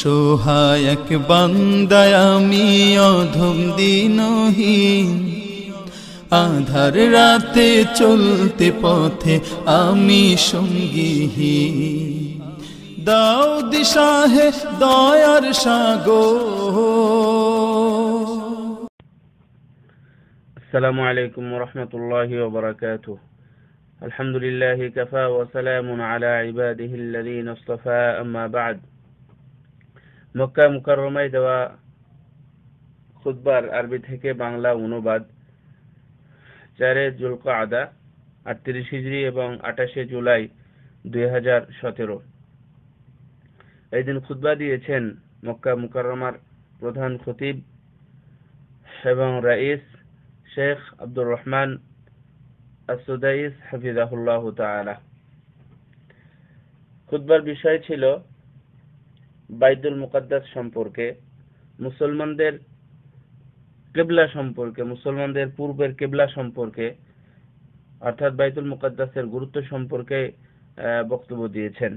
অসহায় এক বান্দায় আমি অধম দিনহীন আধার রাতে চলতে পথে আমি সঙ্গীহীন দাও দিশাহে দয়ার সাগর। আসসালামু আলাইকুম রহমতুল্লাহি ওবরাকাতুহ। আলহামদুলিল্লাহি কাফা ওয়া সালামুন আলা ইবাদিহি আল্লাযিনা ইসতাফা আম্মা বা'দ। মক্কা মুকাররমায় দেওয়া খুতবার আরবি থেকে বাংলা অনুবাদ। চারে জুলকাদা আটত্রিশ হিজড়ি এবং আঠাশে জুলাই দুই হাজার সতেরো। এই দিন খুতবা দিয়েছেন মক্কা মুকাররমার প্রধান খতিব এবং রাইস শেখ আব্দুর রহমান আসুদাইস হাফিজাহুল্লাহ তাআলা। খুতবার বিষয় ছিল বাইতুল মুকাদ্দাস সম্পর্কে, মুসলমানদের কেবলা সম্পর্কে, মুসলমানদের পূর্বের কেবলা সম্পর্কে, অর্থাৎ বাইতুল মুকাদ্দাসের গুরুত্ব সম্পর্কে বক্তব্য দিয়েছেন।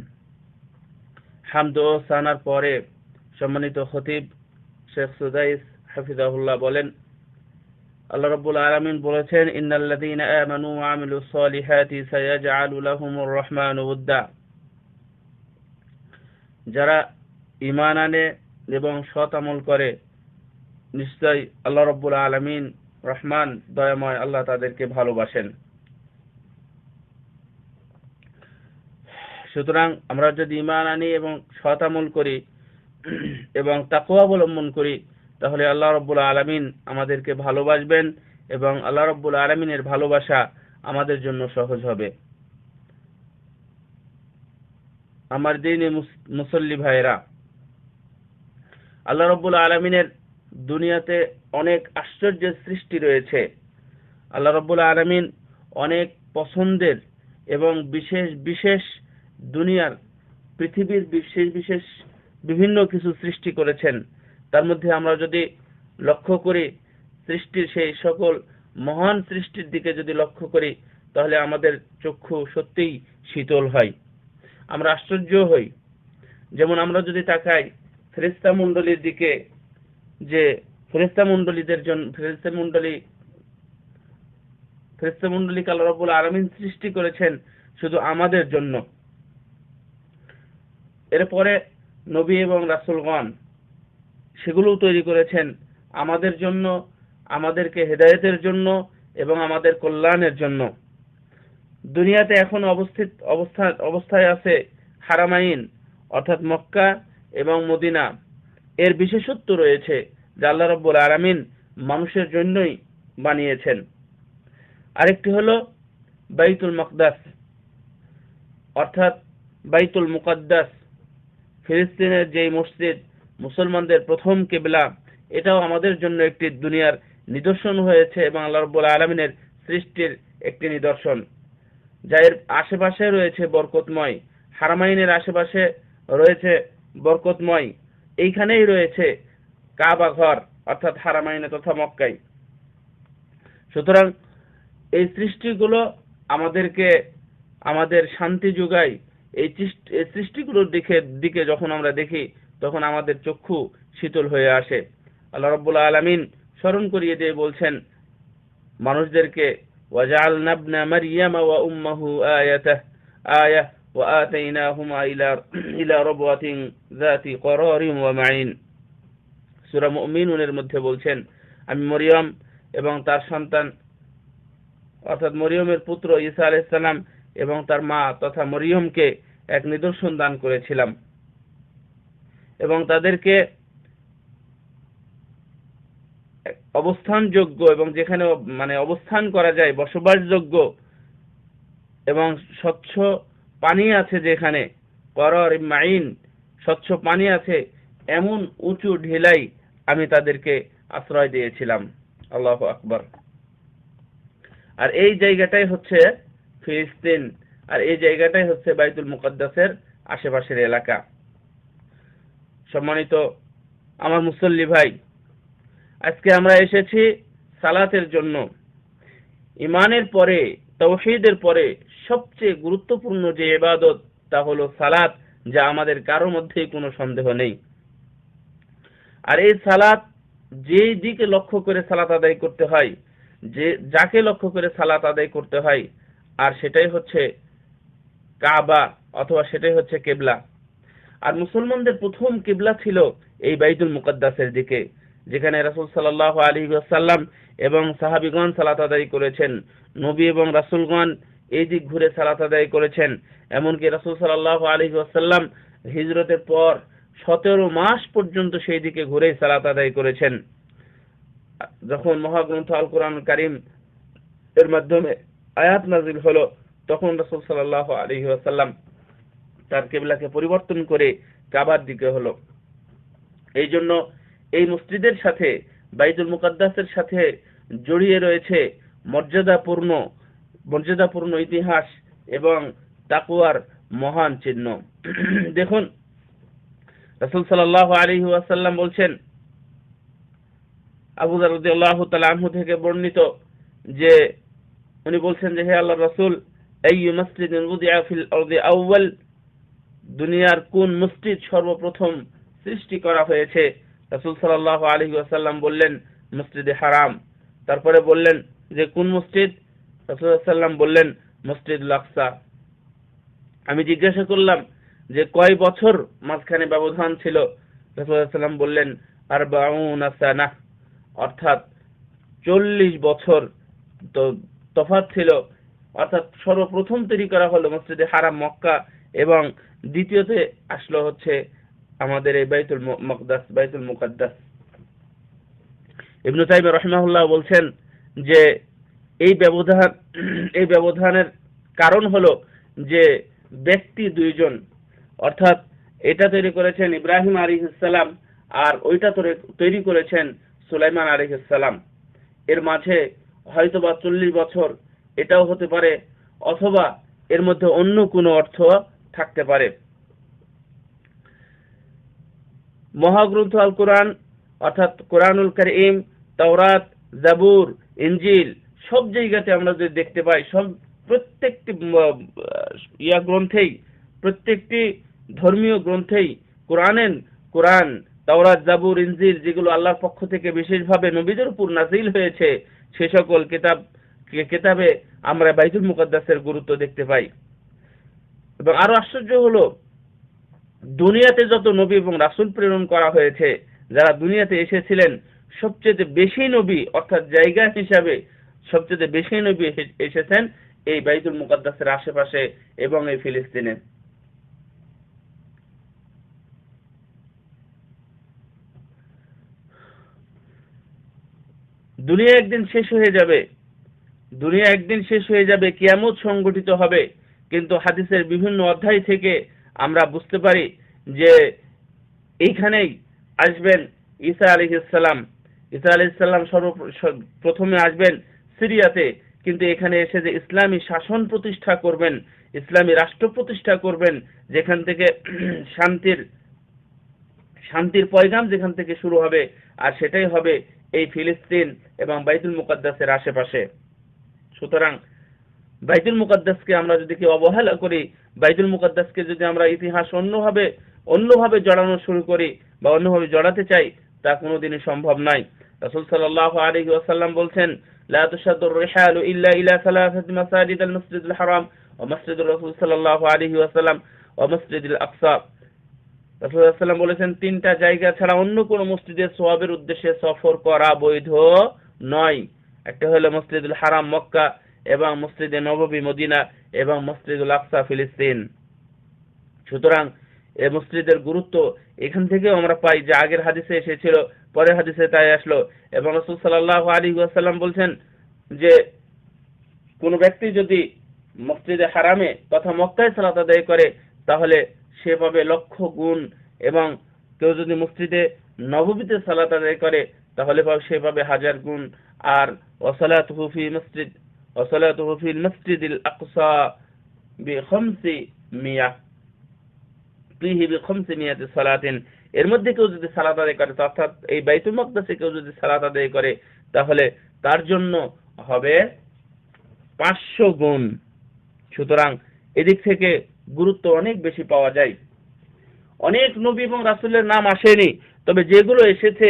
হামদ ও সানার পরে সম্মানিত খতিব শেখ সুদাইস হাফিজাহুল্লাহ বলেন, আল্লাহ রাব্বুল আলামিন বলেছেন, ইন্নাল্লাযীনা আমানু ওয়া আমিলুস সলিহাতি সায়াজআলু লাহুমুর রহমানু উদ্দা। যারা ঈমান আনে এবং সৎ আমল করে নিশ্চয় আল্লাহ রাব্বুল আলামিন রহমান, দয়াময় আল্লাহ তাদেরকে ভালোবাসেন। সুতরাং আমরা যদি ইমান আনি এবং সৎ আমল করি এবং তাকওয়া অবলম্বন করি, তাহলে আল্লাহ রব্বুল আলমিন আমাদেরকে ভালোবাসবেন এবং আল্লাহ রব্বুল আলমিনের ভালোবাসা আমাদের জন্য সহজ হবে। আমার দিনে মুসল্লি ভাইরা আল্লাহ রব্বুল আলমিনের দুনিয়াতে অনেক আশ্চর্যের সৃষ্টি রয়েছে। আল্লাহ রব্বুল আলমিন অনেক পছন্দের এবং বিশেষ বিশেষ দুনিয়ার, পৃথিবীর বিশেষ বিশেষ বিভিন্ন কিছু সৃষ্টি করেছেন। তার মধ্যে আমরা যদি লক্ষ্য করি, সৃষ্টির সেই সকল মহান সৃষ্টির দিকে যদি লক্ষ্য করি, তাহলে আমাদের চক্ষু সত্যিই শীতল হয়। আমরা আশ্চর্য হই। যেমন আমরা যদি তাকাই ফেরেস্তা মন্ডলীর দিকে যে ফেরেস্তা মণ্ডলীদের জন্য ফেরেস্তা মণ্ডলী ফেরেস্তা মণ্ডলী আল্লাহ রাব্বুল আলামিন সৃষ্টি করেছেন শুধু আমাদের জন্য। এরপরে নবী এবং রাসূলগণ সেগুলোও তৈরি করেছেন আমাদের জন্য, আমাদেরকে হেদায়েতের জন্য এবং আমাদের কল্যাণের জন্য। দুনিয়াতে এখন অবস্থিত, অবস্থা, অবস্থায় আছে হারামাইন, অর্থাৎ মক্কা এবং মদিনা। এর বিশেষত্ব রয়েছে যা আল্লাহ রব্বুল আলামিন মানুষের জন্যই বানিয়েছেন। আরেকটি হলো বাইতুল মকদাস। অর্থাৎ বাইতুল মুকাদ্দাস। ফিলিস্তিনের যেই মসজিদ, মুসলমানদের প্রথম কেবলা, এটাও আমাদের জন্য একটি দুনিয়ার নিদর্শন হয়েছে এবং আল্লাহ রব্বুল আলমিনের সৃষ্টির একটি নিদর্শন। যা এর আশেপাশে রয়েছে বরকতময়। হারামাইনের আশেপাশে রয়েছে বরকতময়। এইখানেই রয়েছে কাবা ঘর, অর্থাৎ হারামাইনে তথা মক্কাই। সুতরাং এই সৃষ্টিগুলো আমাদেরকে, আমাদের শান্তি যোগায়। এই সৃষ্টিগুলোর দিকে দিকে যখন আমরা দেখি, তখন আমাদের চক্ষু শীতল হয়ে আসে। আল্লাহ রাব্বুল আলামিন স্মরণ করিয়ে দিয়ে বলছেন, মানুষদেরকে ওয়াজআলনা ইবনা মারইয়ামা ওয়া উম্মাহু আয়াতাহ। আয়াহ ইলা ইলা রাবওয়াতিন যাতি করারিন ওয়া মাইন সূরা মুমিনুনের মধ্যে বলছেন এবং তার সন্তান, অর্থাৎ মরিয়মের পুত্র এবং তার মা তথা মরিয়মকে এক নিদর্শন দান করেছিলাম এবং তাদেরকে অবস্থানযোগ্য এবং যেখানে মানে অবস্থান করা যায়, বসবাসযোগ্য এবং স্বচ্ছ পানি আছে যেখানে, করর মাইন, স্বচ্ছ পানি আছে, এমন উঁচু ঢিলাই আমি তাদেরকে আশ্রয় দিয়েছিলাম। আল্লাহ আকবর। আর এই জায়গাটাই হচ্ছে ফিলিস্তিন, আর এই জায়গাটাই হচ্ছে বাইতুল মুকদ্দাসের আশেপাশের এলাকা। সম্মানিত আমার মুসল্লি ভাই, আজকে আমরা এসেছি সালাতের জন্য। ইমানের পরে, তৌহিদের পরে সবচেয়ে গুরুত্বপূর্ণ যে ইবাদত, তা হলো সালাত, যা আমাদের কারোর মধ্যেই কোনো সন্দেহ নেই। আর এই সালাত, যেই দিকে লক্ষ্য করে সালাত আদায় করতে হয়, যে, যাকে লক্ষ্য করে সালাত আদায় করতে হয়, আর সেটাই হচ্ছে কাবা অথবা সেটাই হচ্ছে কেবলা। আর মুসলমানদের প্রথম কেবলা ছিল এই বাইতুল মুকদ্দাসের দিকে, যেখানে রাসূল সাল্লাল্লাহু আলাইহি ওয়াসাল্লাম এবং সাহাবীগণ সালাত আদায় করেছেন। নবী এবং রাসূলগণ এই দিক ঘুরে সালাত আদায় করেছেন। এমনকি রাসূল সাল্লাল্লাহু আলাইহি ওয়াসাল্লাম হিজরতের পর সতেরো মাস পর্যন্ত সেই দিকে ঘুরে সালাত আদায় করেছেন। যখন মহাগ্রন্থ আল কোরআন কারিম এর মাধ্যমে আয়াত নাজিল হলো, তখন রাসূল সাল্লাল্লাহু আলাইহি ওয়াসাল্লাম তার কেবলাকে পরিবর্তন করে কাবার দিকে হলো। এই জন্য এই মসজিদের সাথে, বাইতুল মুকাদ্দাসের সাথে জড়িয়ে রয়েছে মর্যাদাপূর্ণ মর্যাদাপূর্ণ ইতিহাস এবং তাকুয়ার মহান চিহ্ন। দেখুন, রাসূল সাল্লাল্লাহু আলাইহি ওয়াসাল্লাম বলছেন, আবু থেকে বর্ণিত যে, উনি বলছেন যে, হে আল্লাহর রাসূল ফিল আরদি আউয়াল, দুনিয়ার কোন মসজিদ সর্বপ্রথম সৃষ্টি করা হয়েছে? রাসূল সাল্লাল্লাহু আলাইহি ওয়াসাল্লাম বললেন, মসজিদে হারাম। তারপরে বললেন যে, কোন মসজিদ? সাল্লাম বললেন, মসজিদুল আকসা। আমি জিজ্ঞাসা করলাম যে, কয় বছর মাঝখানে ব্যবধান ছিল? সাল্লাম বললেন, আরবাউনা সানাহ অর্থাৎ চল্লিশ বছর তো তফাৎ ছিল। অর্থাৎ সর্বপ্রথম তৈরি করা হলো মসজিদে হারাম মক্কা এবং দ্বিতীয়তে আসলো হচ্ছে আমাদের এই বাইতুল মকদাস, বাইতুল মুকাদ্দাস। ইবনু তাইম রহমাহুল্লাহ বলছেন যে এই ব্যবধান, এই ব্যবধানের কারণ হলো যে ব্যক্তি দুইজন, অর্থাৎ এটা তৈরি করেছেন ইব্রাহিম আলিহিসাল্লাম আর ওইটা তৈরি- করেছেন সুলাইমান আলিহিসাল্লাম এর মাঝে হয়তোবা চল্লিশ বছর এটাও হতে পারে, অথবা এর মধ্যে অন্য কোনো অর্থ থাকতে পারে। মহাগ্রন্থ আল কোরআন অর্থাৎ কোরআনুল করিম, তাওরাত, জাবুর, ইনজিল সব জায়গাতে আমরা যদি দেখতে পাই, সব প্রত্যেকটি ইয়া গ্রন্থেই, প্রত্যেকটি ধর্মীয় গ্রন্থেই কোরআনের, কোরআন, তাওরাত, জাবুর, ইনজিল যেগুলো আল্লাহর পক্ষ থেকে বিশেষভাবে নবীদের উপর নাজিল হয়েছে, সে সকল কিতাব কিতাবে আমরা বাইতুল মুকাদ্দাসের গুরুত্ব দেখতে পাই। এবং আরও আশ্চর্য হলো, দুনিয়াতে যত নবী এবং রাসূল প্রেরণ করা হয়েছে, যারা দুনিয়াতে এসেছিলেন, সবচেয়ে বেশি নবী অর্থাৎ জায়গা হিসাবে সবচেয়ে বেশি নবী এসেছেন এই বাইতুল মুকাদ্দাসের আশেপাশে এবং এই ফিলিস্তিনে। দুনিয়া একদিন শেষ হয়ে যাবে। দুনিয়া একদিন শেষ হয়ে যাবে, কিয়ামত সংগঠিত হবে। কিন্তু হাদিসের বিভিন্ন অধ্যায় থেকে আমরা বুঝতে পারি যে এইখানেই আসবেন ঈসা আলিহিসাল্লাম ঈসা আলিহিসাল্লাম সর্ব প্রথমে আসবেন সিরিয়াতে। কিন্তু এখানে এসে যে ইসলামী শাসন প্রতিষ্ঠা করবেন, ইসলামী রাষ্ট্র প্রতিষ্ঠা করবেন, যেখান থেকে শান্তির শান্তির পয়গাম যেখান থেকে শুরু হবে, আর সেটাই হবে এই ফিলিস্তিন এবং বাইতুল মুকাদ্দাসের আশেপাশে। সুতরাং বাইতুল মুকাদ্দাসকে আমরা যদি কেউ অবহেলা করি, বাইতুল মুকাদ্দাসকে যদি আমরা ইতিহাস অন্যভাবে অন্যভাবে জড়ানো শুরু করি বা অন্যভাবে জড়াতে চাই, তা কোনোদিনই সম্ভব নয়। রাসূল সাল্লাল্লাহু আলাইহি ওয়াসাল্লাম বলছেন লা তুশাদ্দু রিহালু ইল্লা ইলা সালাসাতি মাসাজিদ আল মসজিদুল হারাম ওয়া মসজিদুর রাসূল সাল্লাল্লাহু আলাইহি ওয়াসাল্লাম ওয়া মসজিদুল আকসা রাসূলুল্লাহ সাল্লাম বলেছেন, তিনটা জায়গা ছাড়া অন্য কোনো মসজিদের সোয়াবের উদ্দেশ্যে সফর করা বৈধ নয়। একটা হলো মসজিদুল হারাম মক্কা এবং মসজিদে নববী মদিনা এবং মসজিদুল আকসা ফিলিস্তিন। সুতরাং এই মসজিদের গুরুত্ব এখান থেকেও আমরা পাই যে আগের হাদিসে এসেছিল, পরের হাদিসে তাই আসলো। এবং রসুল সাল্লাল্লাহু আলাইহি ওয়াসাল্লাম বলছেন যে, কোনো ব্যক্তি যদি মসজিদে হারামে তথা মক্কায় সালাত আদায় করে, তাহলে সে পাবে লক্ষ গুণ এবং কেউ যদি মসজিদে নববীতে সালাত আদায় করে, তাহলে সে পাবে হাজার গুণ। আর ওয়াসালাতুহু ফি মসজিদ, ওয়াসালাতুহু ফিল মসজিদিল আকসা বিখামসি মিয়া। ফিহি বিখামসি মিয়াতি সালাতিন। এর মধ্যে কেউ যদি সালাত আদায় করে, অর্থাৎ এই বাইতুল মাকদাসে কেউ যদি সালাত আদায় করে, তাহলে তার জন্য হবে পাঁচশো গুণ। সুতরাং এদিক থেকে গুরুত্ব অনেক বেশি পাওয়া যায়। অনেক নবী এবং রাসূলের নাম আসেনি, তবে যেগুলো এসেছে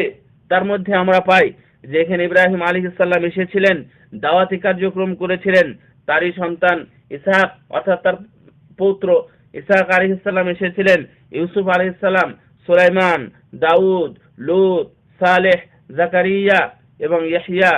তার মধ্যে আমরা পাই যে এখানে ইব্রাহিম আলী সাল্লাম এসেছিলেন, দাওয়াতি কার্যক্রম করেছিলেন, তারই সন্তান ইসাহাক, অর্থাৎ তার পৌত্র ইসাহাক আলী সাল্লাম এসেছিলেন, ইউসুফ আলী সাল্লাম সুলাইমান, দাউদ, লুত, সালেহ, জাকারিয়া এবং ইয়াহিয়া,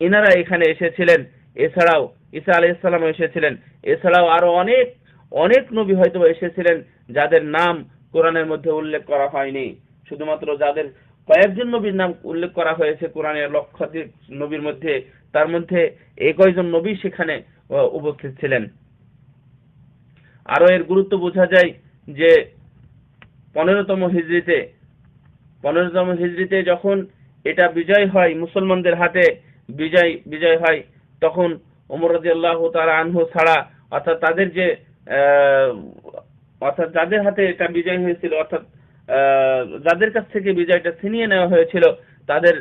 ইনারা এখানে এসেছিলেন। এছাড়াও ঈসা আলাইহিস সালাম এসেছিলেন। এছাড়াও আরও অনেক অনেক নবী হয়তো এসেছিলেন যাদের নাম কোরআনের মধ্যে উল্লেখ করা হয়নি। শুধুমাত্র যাদের কয়েকজন নবীর নাম উল্লেখ করা হয়েছে কোরআনের লক্ষাধিক নবীর মধ্যে, তার মধ্যে এই কয়জন নবী সেখানে উপস্থিত ছিলেন। আরও এর গুরুত্ব বোঝা যায় যে পনেরোতম হিজড়িতে পনেরোতম হিজড়িতে যখন এটা বিজয় হয় মুসলমানদের হাতে, বিজয় বিজয় হয়, তখন ওমর রাদিয়াল্লাহু তাআলা আনহু ছাড়া অর্থাৎ তাদের যে অর্থাৎ যাদের হাতে এটা বিজয় হয়েছিল, অর্থাৎ যাদের কাছ থেকে বিজয়টা ছিনিয়ে নেওয়া হয়েছিল, তাদের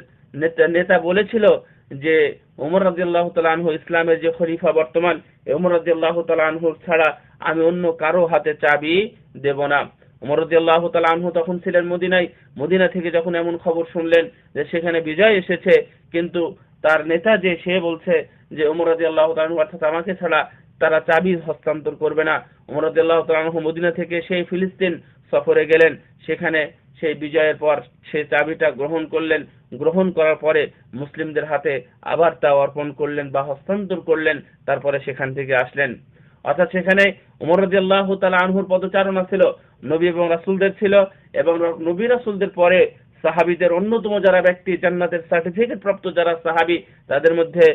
নেতা বলেছিল যে ওমর রাদিয়াল্লাহু তাআলা আনহু ইসলামের যে খলিফা বর্তমান ওমর রাদিয়াল্লাহু তাআলা আনহু ছাড়া আমি অন্য কারও হাতে চাবি দেব না। ওমর রাদিয়াল্লাহু তাআলা আনহু তখন ছিলেন মদিনায়। মদিনা থেকে যখন এমন খবর শুনলেন যে সেখানে বিজয় এসেছে, কিন্তু তার নেতা যে, সে বলছে যে ওমর রাদিয়াল্লাহু তাআলা আনহু অর্থাৎ আমাকে ছাড়া তারা চাবি হস্তান্তর করবে না। ওমর রাদিয়াল্লাহু তাআলা আনহু মদিনা থেকে সেই ফিলিস্তিন সফরে গেলেন। সেখানে সেই বিজয়ের পর সেই চাবিটা গ্রহণ করলেন। গ্রহণ করার পরে মুসলিমদের হাতে আবার তা অর্পণ করলেন বা হস্তান্তর করলেন, তারপরে সেখান থেকে আসলেন। অর্থাৎ সেখানে উমর রাদিয়াল্লাহু তাআলা আনহুর পদচারণা ছিল, নবী এবং রাসূলদের ছিল এবং নবী রাসূলদের পরে সাহাবীদের অন্যতম যারা ব্যক্তি, জান্নাতের সার্টিফিকেট প্রাপ্ত যারা সাহাবী, তাদের মধ্যে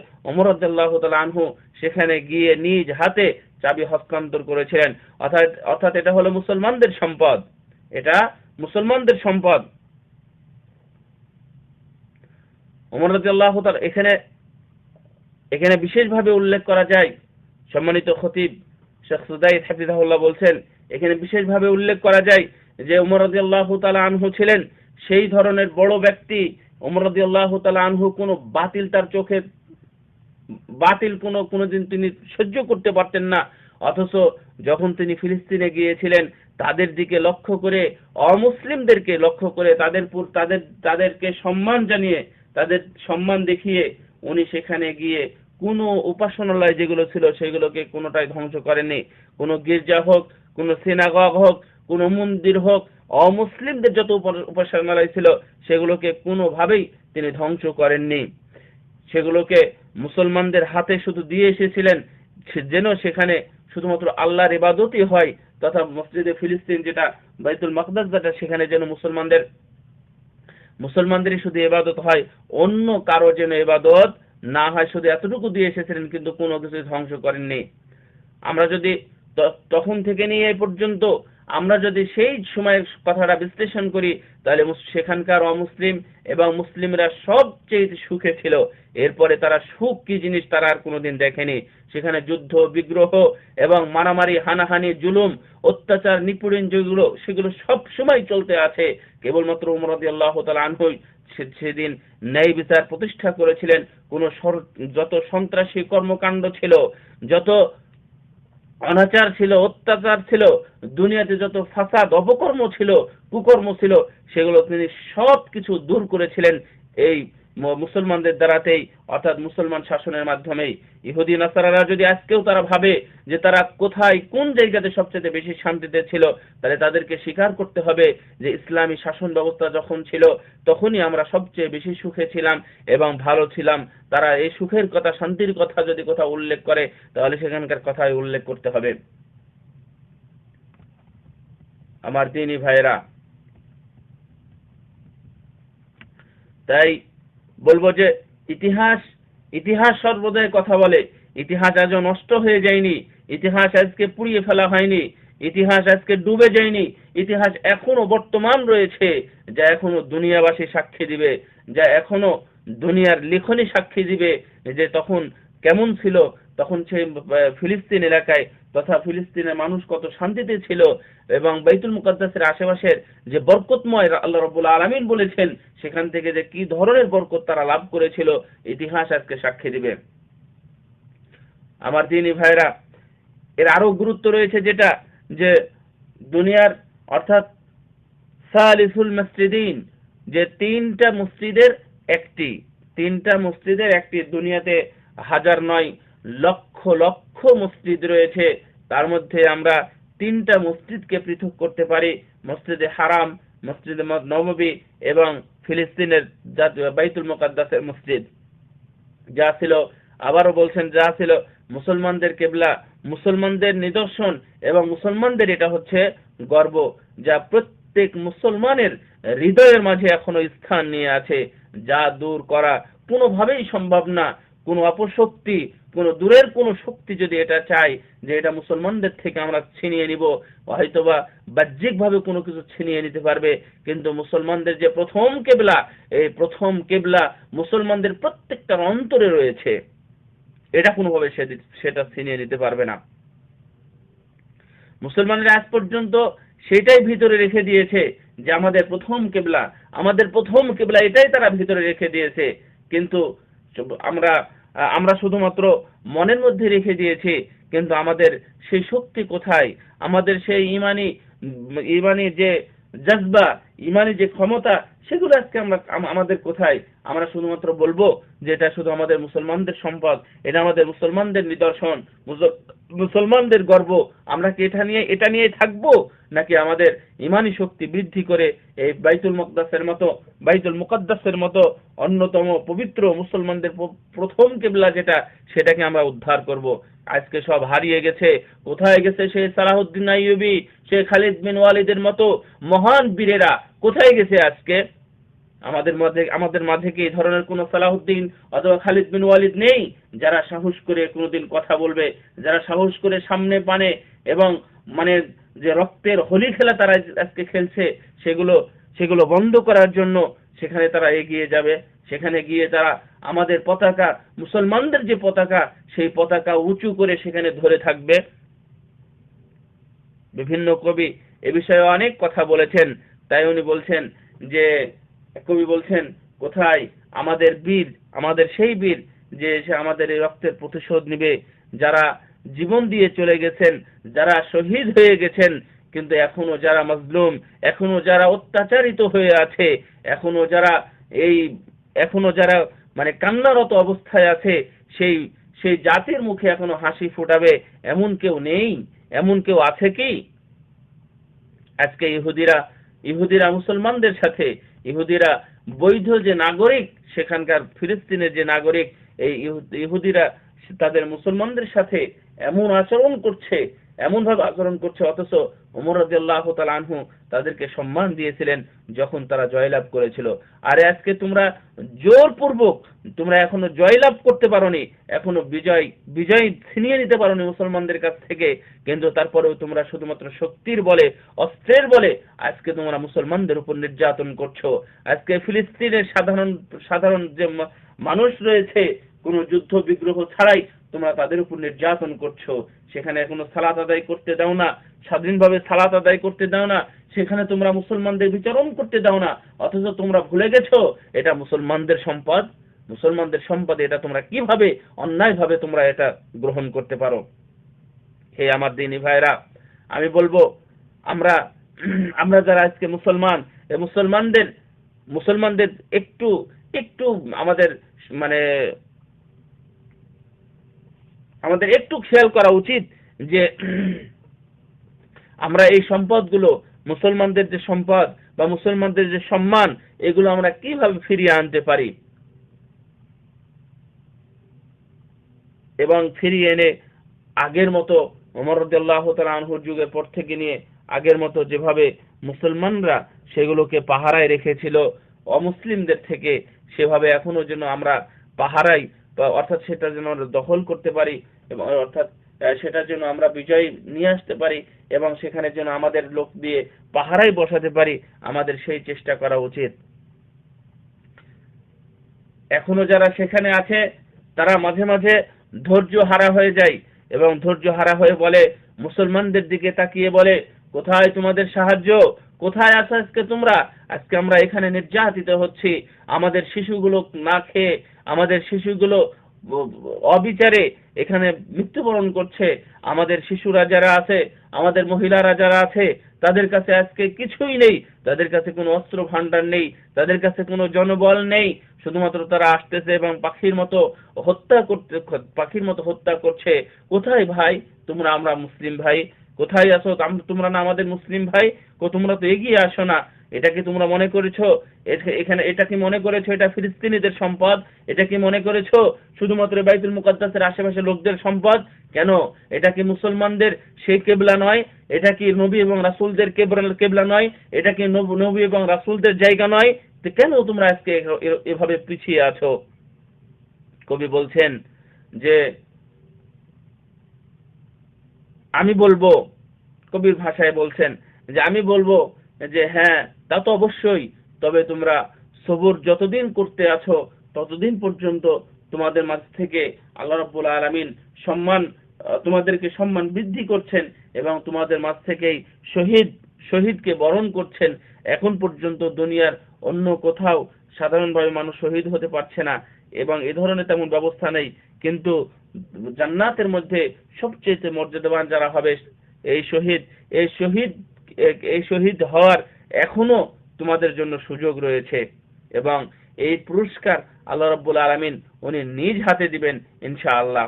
রাদিয়াল্লাহু তাআলা আনহু সেখানে গিয়ে নিজ হাতে চাবি হস্তান্তর করেছিলেন। অর্থাৎ অর্থাৎ এটা হলো মুসলমানদের সম্পদ। এটা মুসলমানদের সম্পদ। ওমর রাদিয়াল্লাহু তাআলা এখানে এখানে বিশেষভাবে উল্লেখ করা যায়, সম্মানিত খতিব শেখ সুদাইদ হাফিজাহুল্লাহ বলছেন, এখানে বিশেষভাবে উল্লেখ করা যায় যে উমর রাদিয়াল্লাহু তাআলা আনহু ছিলেন সেই ধরনের বড় ব্যক্তি। উমর আল্লাহ তালা আনহু কোনো বাতিল তার চোখে, বাতিল কোনো, কোনোদিন তিনি সহ্য করতে পারতেন না। অথচ যখন তিনি ফিলিস্তিনে গিয়েছিলেন তাদের দিকে লক্ষ্য করে, অমুসলিমদেরকে লক্ষ্য করে তাদের তাদের, তাদেরকে সম্মান জানিয়ে, তাদের সম্মান দেখিয়ে উনি সেখানে গিয়ে কোনো উপাসনালয় যেগুলো ছিল সেগুলোকে কোনোটাই ধ্বংস করেননি। কোনো গির্জা হোক, কোনো সিনাগগ হোক, কোনো মন্দির হোক, অমুসলিমদের যত উপাসনালয় ছিল সেগুলোকে কোনোভাবেই তিনি ধ্বংস করেননি। সেগুলোকে মুসলমানদের হাতে শুধু দিয়ে এসেছিলেন যেন সেখানে শুধুমাত্র আল্লাহর ইবাদতই হয়, তথা মসজিদে ফিলিস্তিন যেটা বাইতুল মাকদাস যেটা, সেখানে যেন মুসলমানদের, মুসলমানদেরই শুধু এবাদত হয়, অন্য কারও যেন এবাদত না হয়, শুধু এতটুকু দিয়ে এসেছিলেন, কিন্তু কোনো কিছু ধ্বংস করেননি। আমরা যদি তখন থেকে নিয়ে এই পর্যন্ত আমরা যদি সেই সময়ের কথাটা বিশ্লেষণ করি, তাহলে সেখানকার অমুসলিম এবং মুসলিমরা সবচেয়ে সুখে ছিল। এরপরে তারা সুখ কি জিনিস তারা আর কোনোদিন দেখেনি। সেখানে যুদ্ধ, বিগ্রহ এবং মারামারি, হানাহানি, জুলুম, অত্যাচার, নিপীড়ন যেগুলো, সেগুলো সব সময় চলতে আছে। কেবলমাত্র উমর আল্লাহ তাআলা আনহুই সেদিন ন্যায় বিচার প্রতিষ্ঠা করেছিলেন। কোন যত সন্ত্রাসী কর্মকাণ্ড ছিল, যত অনাচার ছিল, অত্যাচার ছিল, দুনিয়াতে যত ফাসাদ, অপকর্ম ছিল, কুকর্ম ছিল, সেগুলো তিনি সব কিছু দূর করেছিলেন এই মুসলমানদের দ্বারাতেই, অর্থাৎ মুসলমান শাসনের মাধ্যমেই, ইহুদি, নাসারারা যদি আজকেও তারা ভাবে যে তারা কোথায়, কোন জায়গাতে সবচেয়ে বেশি শান্তিতে ছিল, তাহলে তাদেরকে স্বীকার করতে হবে যে ইসলামী শাসন ব্যবস্থা যখন ছিল, তখনই আমরা সবচেয়ে বেশি সুখে ছিলাম এবং ভালো ছিলাম। তারা এই সুখের কথা, শান্তির কথা যদি কোথাও উল্লেখ করে, তাহলে সেখানকার কথাই উল্লেখ করতে হবে। আমার দিনী ভাইরা তাই বলব যে ইতিহাস ইতিহাস সর্বদাই কথা বলে। ইতিহাস আজও নষ্ট হয়ে যায়নি। ইতিহাস আজকে পুড়িয়ে ফেলা হয়নি। ইতিহাস আজকে ডুবে যায়নি। ইতিহাস এখনও বর্তমান রয়েছে, যা এখনও দুনিয়াবাসী সাক্ষী দিবে, যা এখনও দুনিয়ার লিখনি সাক্ষী দিবে যে তখন কেমন ছিল তখন আহ, ফিলিস্তিন এলাকায় তথা ফিলিস্তিনের মানুষ কত শান্তিতে ছিল এবং বাইতুল মুকাদ্দাসের আশেপাশের যে বরকতময় আল্লাহ রব্বুল আলামিন বলেছেন সেখান থেকে যে কি ধরনের বরকত তারা লাভ করেছিল ইতিহাস আজকে সাক্ষী দিবে। আমার দিনী ভাইরা এর আরও গুরুত্ব রয়েছে যেটা যে দুনিয়ার অর্থাৎ সালিসুল মসজিদিন যে তিনটা মসজিদের একটি তিনটা মসজিদের একটি দুনিয়াতে হাজার নয় লক্ষ লক্ষ মসজিদ রয়েছে। তার মধ্যে আমরা তিনটা মসজিদকে পৃথক করতে পারি। মসজিদে হারাম, মসজিদে নববী এবং ফিলিস্তিনের বাইতুল মোকাদ্দাসের মসজিদ। যা ছিল, আবারও বলছেন, যা ছিল মুসলমানদের কেবলা, মুসলমানদের নিদর্শন এবং মুসলমানদের এটা হচ্ছে গর্ব, যা প্রত্যেক মুসলমানের হৃদয়ের মাঝে এখনও স্থান নিয়ে আছে। যা দূর করা কোনোভাবেই সম্ভব না। কোনো অপশক্তি কোনো দূরের কোনো শক্তি যদি এটা চায় যে এটা মুসলমানদের থেকে আমরা ছিনিয়ে নিব, হয়তোবা বাহ্যিকভাবে কোনো কিছু ছিনিয়ে নিতে পারবে, কিন্তু মুসলমানদের যে প্রথম কেবলা, এই প্রথম কেবলা মুসলমানদের প্রত্যেকটার অন্তরে রয়েছে, এটা কোনোভাবে সে- সেটা ছিনিয়ে নিতে পারবে না। মুসলমানরা আজ পর্যন্ত সেটাই ভিতরে রেখে দিয়েছে যে আমাদের প্রথম কেবলা, আমাদের প্রথম কেবলা এটাই তারা ভিতরে রেখে দিয়েছে, কিন্তু আমরা আমরা শুধুমাত্র মনের মধ্যে রেখে দিয়েছি, কিন্তু আমাদের সেই শক্তি কোথায়? আমাদের সেই ইমানি ইমানি যে জজবা ইমানি যে ক্ষমতা, সেগুলো আজকে আমরা আমাদের কোথায়? আমরা শুধুমাত্র বলব যে এটা শুধু আমাদের মুসলমানদের সম্পদ, এটা আমাদের মুসলমানদের নিদর্শন মুসলমানদের গর্ব। আমরা কি এটা নিয়ে এটা নিয়ে থাকব? নাকি আমাদের ইমানি শক্তি বৃদ্ধি করে এই বাইতুল মুকদ্দাসের মতো, বাইতুল মুকদ্দাসের মতো অন্যতম পবিত্র মুসলমানদের প্রথম কেবলা যেটা, সেটাকে আমরা উদ্ধার করব। আজকে সব হারিয়ে গেছে। কোথায় গেছে সেই সালাহুদ্দিন আইয়ুবি, সে খালিদ বিন ওয়ালিদের মতো মহান বীরেরা? কোথায় গেছে আজকে? আমাদের মধ্যে, আমাদের মাঝে কি এই ধরনের কোনো সালাহুদ্দিন অথবা খালিদ বিন ওয়ালিদ নেই? যারা সাহস করে কোনোদিন কথা বলবে, যারা সাহস করে সামনে পানে এবং মানে যে রক্তের হোলি খেলা তারা আজকে খেলছে, সেগুলো সেগুলো বন্ধ করার জন্য সেখানে তারা এগিয়ে যাবে। সেখানে গিয়ে তারা আমাদের পতাকা, মুসলমানদের যে পতাকা, সেই পতাকা উঁচু করে সেখানে ধরে থাকবে। বিভিন্ন কবি এ বিষয়ে অনেক কথা বলেছেন। তাই উনি বলছেন যে কবি বলছেন, কোথায় আমাদের বীর, আমাদের সেই বীর যে এসে আমাদের এই রক্তের প্রতিশোধ নিবে? যারা জীবন দিয়ে চলে গেছেন, যারা শহীদ হয়ে গেছেন, কিন্তু এখনও যারা মজলুম, এখনও যারা অত্যাচারিত হয়ে আছে, এখনও যারা এই, এখনও যারা মানে কান্নারত অবস্থায় আছে, সেই সেই জাতির মুখে এখনও হাসি ফোটাবে? এমন কেউ নেই? এমন কেউ আছে কি? আজকে ইহুদিরা ইহুদিরা মুসলমানদের সাথে ইহুদিরা বৈধ যে নাগরিক, সেখানকার ফিলিস্তিনের যে নাগরিক, এই ইহু- ইহুদিরা তাদের মুসলমানদের সাথে এমন আচরণ করছে এমন ভাবে আচরণ করছে, অথচ ওমর রাদিয়াল্লাহু তাআলা আনহু তাদেরকে সম্মান দিয়েছিলেন যখন তারা জয়লাভ করেছিল। আরে আজকে তোমরা জোরপূর্বক, তোমরা এখনও জয়লাভ করতে পারোনি, এখনও বিজয় বিজয় ছিনিয়ে নিতে পারোনি মুসলমানদের কাছ থেকে। কিন্তু তারপরেও তোমরা শুধুমাত্র শক্তির বলে, অস্ত্রের বলে আজকে তোমরা মুসলমানদের উপর নির্যাতন করছ। আজকে ফিলিস্তিনের সাধারণ সাধারণ যে মানুষ রয়েছে, কোনো যুদ্ধ বিগ্রহ ছাড়াই তোমরা তাদের উপর নির্যাতন করছ, সেখানে কোনো সালাত আদায় করতে দাও না, স্বাধীনভাবে সালাত আদায় করতে দাও না, সেখানে তোমরা মুসলমানদের বিচরণ করতে দাও না, অথচ তোমরা ভুলে গেছো, এটা মুসলমানদের সম্পদ। মুসলমানদের সম্পদ এটা তোমরা কীভাবে, অন্যায়ভাবে তোমরা এটা গ্রহণ করতে পারো? হে আমার দিনী ভাইরা আমি বলব, আমরা আমরা যারা আজকে মুসলমান মুসলমানদের মুসলমানদের একটু একটু আমাদের মানে আমাদের একটু খেয়াল করা উচিত যে আমরা এই সম্পদগুলো, মুসলমানদের যে সম্পদ বা মুসলমানদের যে সম্মান, এগুলো আমরা কীভাবে ফিরিয়ে আনতে পারি? এবং ফিরিয়ে এনে আগের মতো ওমর রাদিয়াল্লাহু আনহুর যুগের পর থেকে নিয়ে আগের মতো যেভাবে মুসলমানরা সেগুলোকে পাহারায় রেখেছিল, অমুসলিমদের থেকে সেভাবে এখনও যেন আমরা পাহারাই অর্থাৎ সেটা যেন আমরা দখল করতে পারি এবং অর্থাৎ সেটার জন্য আমরা বিজয় নিয়ে আসতে পারি এবং সেখানে যেন আমাদের লোক দিয়ে পাহারায় বসাতে পারি, আমাদের সেই চেষ্টা করা উচিত। এখনও যারা সেখানে আছে, তারা মাঝে মাঝে ধৈর্য হারা হয়ে যায় এবং ধৈর্য হারা হয়ে বলে, মুসলমানদের দিকে তাকিয়ে বলে, কোথায় তোমাদের সাহায্য? কোথায় আছো আজকে তোমরা? আজকে আমরা এখানে নির্যাতিত হচ্ছি। আমাদের শিশুগুলো না খেয়ে, আমাদের শিশুগুলো অবিচারে এখানে মৃত্যুবরণ করছে। আমাদের শিশুরা যারা আছে, আমাদের মহিলারা যারা আছে, তাদের কাছে আজকে কিছুই নেই। তাদের কাছে কোনো অস্ত্র ভান্ডার নেই, তাদের কাছে কোনো জনবল নেই। শুধুমাত্র তারা আসতেছে এবং পাখির মতো হত্যা করতে, পাখির মতো হত্যা করছে। কোথায় ভাই? তোমরা আমরা মুসলিম ভাই। কোথায় আসো তোমরা না আমাদের মুসলিম ভাই? তোমরা তো এগিয়ে আসো না। এটা কি তোমরা মনে করেছ? এখানে এটা কি মনে করেছ? এটা ফিলিস্তিনিদের সম্পদ? এটা কি মনে করেছ? শুধুমাত্র বাইতুল মুকাদ্দাসের আশেপাশে লোকদের সম্পদ? কেন? এটা কি মুসলমানদের সেই কেবলা নয়? এটা কি নবী এবং রাসূলদের কেবলা নয়? এটা কি নবী এবং রাসূলদের জায়গা নয়? তো কেন তোমরা আজকে এভাবে পিছিয়ে আছো? কবি বলছেন যে, আমি বলব, কবির ভাষায় বলছেন যে, আমি বলব যে হ্যাঁ তা তো অবশ্যই। তবে তোমরা সবুর যতদিন করতে আছো, ততদিন পর্যন্ত তোমাদের মাঝ থেকে আল্লাহ রাব্বুল আলামিন সম্মান তোমাদেরকে সম্মান বৃদ্ধি করছেন এবং তোমাদের মাঝ থেকেই শহীদ, শহীদকে বরণ করছেন। এখন পর্যন্ত দুনিয়ার অন্য কোথাও সাধারণভাবে মানুষ শহীদ হতে পারছে না এবং এ ধরনের তেমন ব্যবস্থা নেই। কিন্তু জান্নাতের মধ্যে সবচেয়ে মর্যাদাবান যারা হবে, এই শহীদ এই শহীদ এই শহীদ হওয়ার এখনও তোমাদের জন্য সুযোগ রয়েছে এবং এই পুরস্কার আল্লাহ রাব্বুল আলামিন উনি নিজ হাতে দিবেন ইনশাআল্লাহ।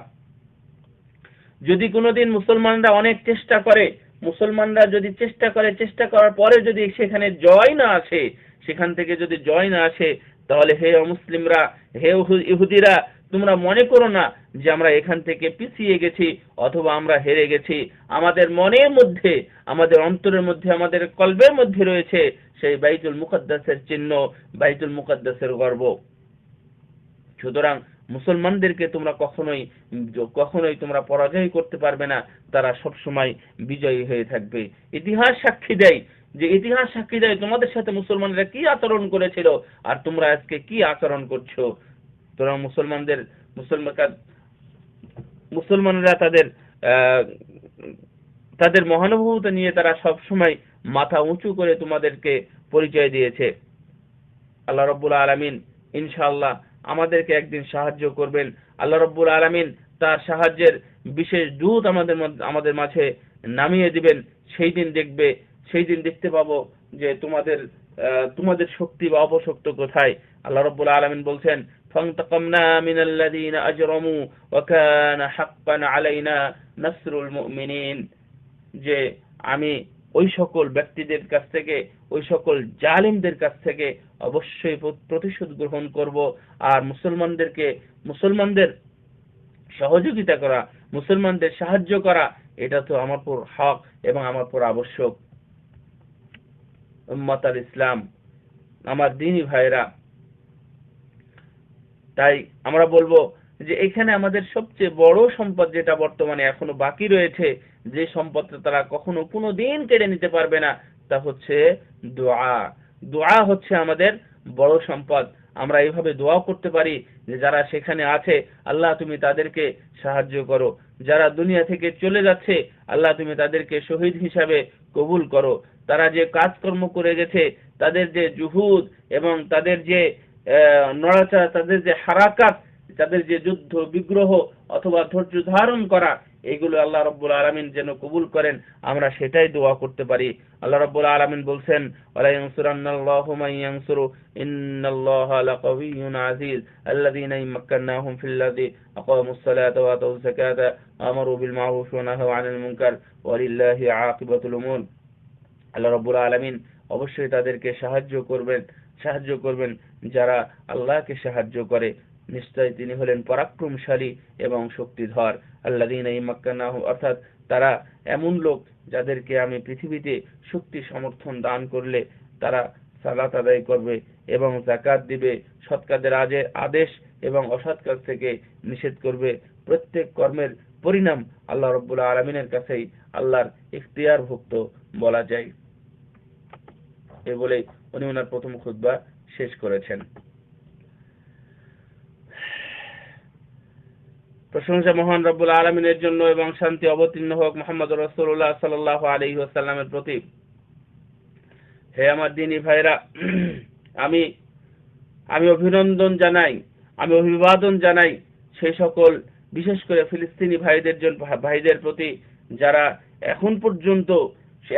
যদি কোনোদিন মুসলমানরা অনেক চেষ্টা করে, মুসলমানরা যদি চেষ্টা করে, চেষ্টা করার পরে যদি সেখানে জয় না আসে, সেখান থেকে যদি জয় না আসে, তাহলে হে অমুসলিমরা, হে ইহুদিরা তোমরা মনে করো না যে আমরা এখান থেকে পিছিয়ে গেছি অথবা আমরা হেরে গেছি। আমাদের মনের মধ্যে, আমাদের অন্তরের মধ্যে, আমাদের কলবের মধ্যে রয়েছে সেই বাইতুল মুকদ্দাসের চিহ্ন, বাইতুল মুকদ্দাসের গর্ব। সুতরাং মুসলমানদেরকে তোমরা কখনোই কখনোই তোমরা পরাজয় করতে পারবে না। তারা সব সময় বিজয়ী হয়ে থাকবে। ইতিহাস সাক্ষী দেয় যে ইতিহাস সাক্ষী দেয় তোমাদের সাথে মুসলমানরা কি আচরণ করেছিল আর তোমরা আজকে কি আচরণ করছ। তোমরা মুসলমানদের মুসলমান মুসলমানরা তাদের তাদের মহানুভবতা নিয়ে তারা সব সময় মাথা উঁচু করে তোমাদেরকে পরিচয় দিয়েছে। আল্লাহ রব্বুল আলামিন ইনশাআল্লাহ আমাদেরকে একদিন সাহায্য করবেন। আল্লাহ রব্বুল আলামিন তার সাহায্যের বিশেষ দূত আমাদের আমাদের মাঝে নামিয়ে দিবেন। সেই দিন দেখবে, সেই দিন দেখতে পাবো যে তোমাদের তোমাদের শক্তি বা অপশক্ত কোথায়। আল্লাহ রব্বুল আলামিন বলছেন فانتقمنا من الذين أجرموا وكان حقا علينا نصر المؤمنين যে আমি ওই সকল ব্যক্তিদের কাছ থেকে ওই সকল জালিমদের কাছ থেকে অবশ্যই প্র- প্রতিশোধ গ্রহণ করব আর মুসলমানদেরকে মুসলমানদের সহযোগিতা করা মুসলমানদের সাহায্য করা এটা তো আমার পর হক এবং আমার পর আবশ্যক উম্মাত আল ইসলাম আমার দিনী ভাইরা তাই আমরা বলব যে এখানে আমাদের সবচেয়ে বড় সম্পদ যেটা বর্তমানে এখনও বাকি রয়েছে, যে সম্পদটা তারা কখনো কোনো দিন কেড়ে নিতে পারবে না, তা হচ্ছে দোয়া। দোয়া হচ্ছে আমাদের বড় সম্পদ। আমরা এইভাবে দোয়া করতে পারি যে যারা সেখানে আছে, আল্লাহ তুমি তাদেরকে সাহায্য করো। যারা দুনিয়া থেকে চলে যাচ্ছে, আল্লাহ তুমি তাদেরকে শহীদ হিসাবে কবুল করো। তারা যে কাজকর্ম করে গেছে, তাদের যে জুহুদ এবং তাদের যে নড়াচড়া, তাদের যে হারাকাত, তাদের যে যুদ্ধ, বিগ্রহ অথবা ধৈর্য ধারণ করা, এগুলো আল্লাহ রব্বুল আলামিন যেন কবুল করেন, আমরা সেটাই দোয়া করতে পারি। আল্লাহ রব্বুল আলামিন বলছেন আল্লাহ রব্বুল আলামিন অবশ্যই তাদেরকে সাহায্য করবেন। সাহায্য করবেন। যারা আল্লাহকে সাহায্য করে, নিশ্চয় তিনি হলেন পরাক্রমশালী এবং শক্তিধর। আল্লাযীনা ইমাক্কানাহুম অর্থাৎ তারা এমন লোক যাদেরকে আমি পৃথিবীতে শক্তি সমর্থন দান করলে তারা সালাত আদায় করবে এবং জাকাত দিবে, সৎ কাজের আজে আদেশ এবং অসৎ কাজ থেকে নিষেধ করবে। প্রত্যেক কর্মের পরিণাম আল্লাহ রব্বুল আলমিনের কাছেই আল্লাহর ইখতিয়ার ভুক্ত বলা যায়। এ বলেই উনি ওনার প্রথম খুতবা শেষ করেছেন। প্রশংসা মহান রব্বুল আলমিনের জন্য এবং শান্তি অবতীর্ণ হোক মোহাম্মদ রসুল্লাহ সাল্লাহ আলী ওসাল্লামের প্রতি। হে আমার দিনী ভাইরা, আমি আমি অভিনন্দন জানাই, আমি অভিবাদন জানাই সেই সকল, বিশেষ করে ফিলিস্তিনি ভাইদের জন্য ভাইদের প্রতি যারা এখন পর্যন্ত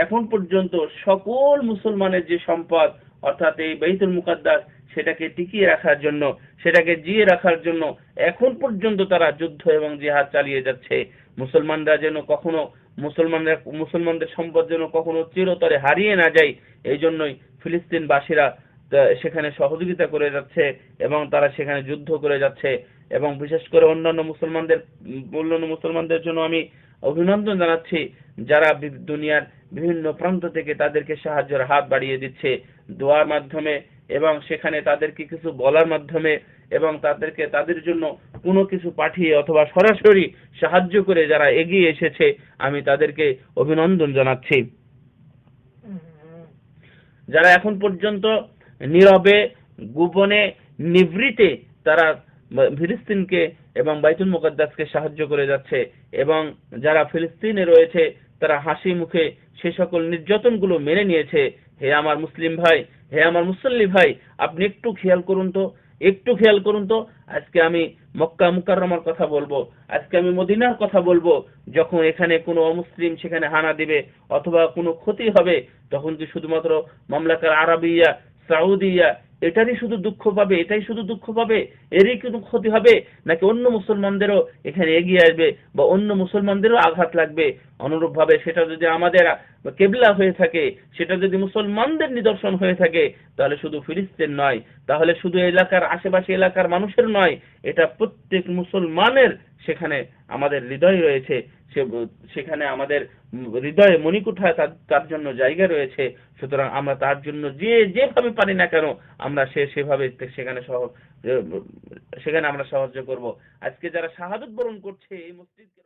এখন পর্যন্ত সকল মুসলমানের যে সম্পদ, অর্থাৎ এই বাইতুল মুকাদ্দাস, সেটাকে টিকিয়ে রাখার জন্য, সেটাকে জিয়ে রাখার জন্য এখন পর্যন্ত তারা যুদ্ধ এবং জিহাদ চালিয়ে যাচ্ছে। মুসলমানরা যেন কখনো, মুসলমানরা, মুসলমানদের সম্পদ যেন কখনো চিরতরে হারিয়ে না যায়, এই জন্যই ফিলিস্তিনবাসীরা সেখানে সহযোগিতা করে যাচ্ছে এবং তারা সেখানে যুদ্ধ করে যাচ্ছে। এবং বিশেষ করে অন্যান্য মুসলমানদের অন্যান্য মুসলমানদের জন্য আমি অভিনন্দন জানাচ্ছি যারা দুনিয়ার বিভিন্ন প্রান্ত থেকে তাদেরকে সাহায্যের হাত বাড়িয়ে দিচ্ছে দোয়ার মাধ্যমে এবং সেখানে তাদেরকে কিছু বলার মাধ্যমে এবং তাদেরকে তাদের জন্য কোনো কিছু পাঠিয়ে অথবা সরাসরি সাহায্য করে যারা এগিয়ে এসেছে, আমি তাদেরকে অভিনন্দন জানাচ্ছি। যারা এখন পর্যন্ত নীরবে, গোপনে, নিভৃতে তারা ফিলিস্তিনকে এবং বাইতুল মুকাদ্দাসকে সাহায্য করে যাচ্ছে এবং যারা ফিলিস্তিনে রয়েছে, তারা হাসি মুখে সে সকল নির্যাতনগুলো মেনে নিয়েছে। হে আমার মুসলিম ভাই, হে আমার মুসল্লি ভাই, আপনি একটু খেয়াল করুন তো, একটু খেয়াল করুন তো। আজকে আমি মক্কা মুকাররমার কথা বলব, আজকে আমি মদিনার কথা বলব। যখন এখানে কোনো অমুসলিম সেখানে হানা দিবে অথবা কোনো ক্ষতি হবে, তখন কি শুধুমাত্র মামলাকার আরবিয়া, সাউদিয়া এটারই শুধু দুঃখ পাবে, এটাই শুধু দুঃখ পাবে, এরই কোনো ক্ষতি হবে? নাকি অন্য মুসলমানদেরও এখানে এগিয়ে আসবে বা অন্য মুসলমানদেরও আঘাত লাগবে? অনুরূপভাবে সেটা যদি আমাদের কেবলা হয়ে থাকে, সেটা যদি মুসলমানদের নিদর্শন হয়ে থাকে, তাহলে শুধু ফিলিস্তিন নয়, তাহলে শুধু এলাকার আশেপাশে এলাকার মানুষের নয়, এটা প্রত্যেক মুসলমানের সেখানে আমাদের হৃদয় রয়েছে। সেখানে আমাদের হৃদয়ে মণিকুঠায় তার তার জন্য জায়গা রয়েছে। সুতরাং আমরা তার জন্য যে, যেভাবে পারি না কেন, আমরা সে, সেভাবে সেখানে সহ সেখানে আমরা সাহায্য করব। আজকে যারা শাহাদত বরণ করছে এই মসজিদকে